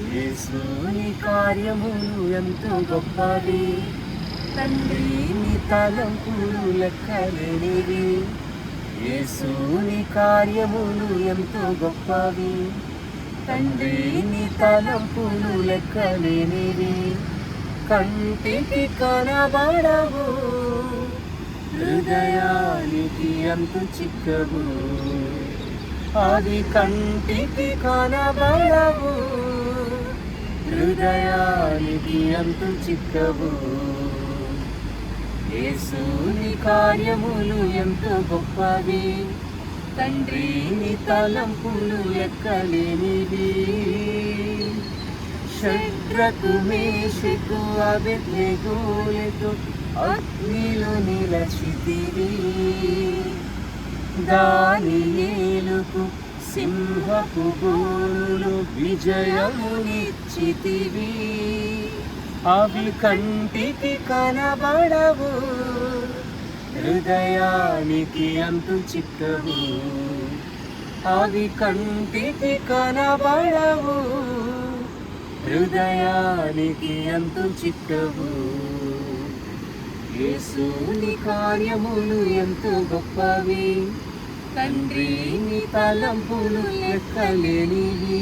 యేసుని కార్యములు ఎంతో గొప్పవి తండ్రి నీ తలంపులు లెక్కలేనివి యేసుని కార్యములు ఎంతో గొప్పవి. తండ్రి నీ తలంపులు లెక్కలేనివి. కంటికి కనబడవు. హృదయానికి అంతు చిక్కవు. అది కంటికి కనబడవు. హృదయానికి అంతు చిక్కవు. యేసుని కార్యములు ఎంతో గొప్పవి. తండ్రిని తలంపులు ఎక్కలేనివి. శత్రకు మేషకు అబెద్లెగోలెతో అగ్నిలో నిలచితివి. దాని ఏలుకు సింహపు గోలు విజయమునిచ్చితివి. అవి కంటికి కనబడవు హృదయానికి అంతు చిక్కవు. అవి కంటికి కనబడవు హృదయానికి అంతు చిక్కవు. యేసుని కార్యములు ఎంతో గొప్పవి. తండ్రి నీ తలంపులు లెక్కలేనివి